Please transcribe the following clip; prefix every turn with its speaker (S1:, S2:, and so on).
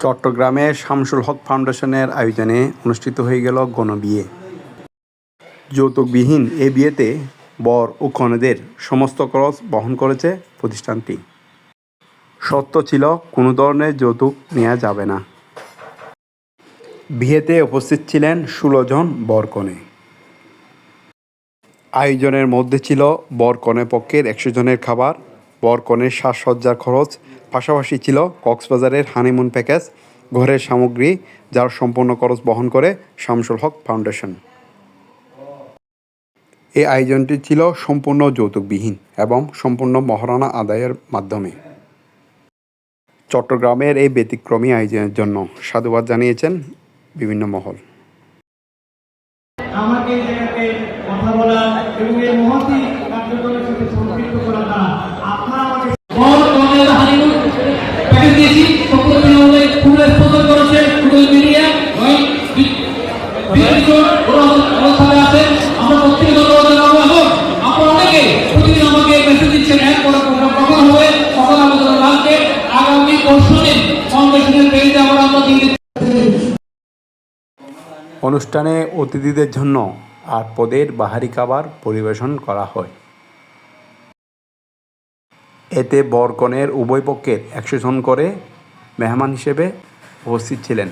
S1: চট্টগ্রামে শামসুল হক ফাউন্ডেশনের আয়োজনে অনুষ্ঠিত হয়ে গেল গণবিয়ে যৌতুকবিহীন এ বিয়েতে বর ও কনেদের সমস্ত খরচ বহন করেছে প্রতিষ্ঠানটি। সত্য ছিল, কোনো ধরনের যৌতুক নেওয়া যাবে না। বিয়েতে উপস্থিত ছিলেন ষোলো জন বরকনে আয়োজনের মধ্যে ছিল বরকনে পক্ষের একশো জনের খাবার বরকনের সাজসজ্জার খরচ পাশাপাশি ছিল কক্সবাজারের হানিমুন প্যাকেজ ঘরের সামগ্রী, যার সম্পূর্ণ খরচ বহন করে শামসুল হক ফাউন্ডেশন। এই আয়োজনটি ছিল সম্পূর্ণ যৌতুকবিহীন এবং সম্পূর্ণ মহারণা আদায়ের মাধ্যমে। চট্টগ্রামের এই ব্যতিক্রমী আয়োজনের জন্য সাধুবাদ জানিয়েছেন বিভিন্ন মহল।
S2: আমাকে কথা বলা এবং এই মহতি কার্যক্রমের সাথে সম্পৃক্ত করা
S1: অনুষ্ঠানে অতিথিদের জন্য আর পদের বাহারি খাবার পরিবেশন করা হয়। এতে বরকনের উভয় পক্ষের একশো জন করে মেহমান হিসেবে উপস্থিত ছিলেন।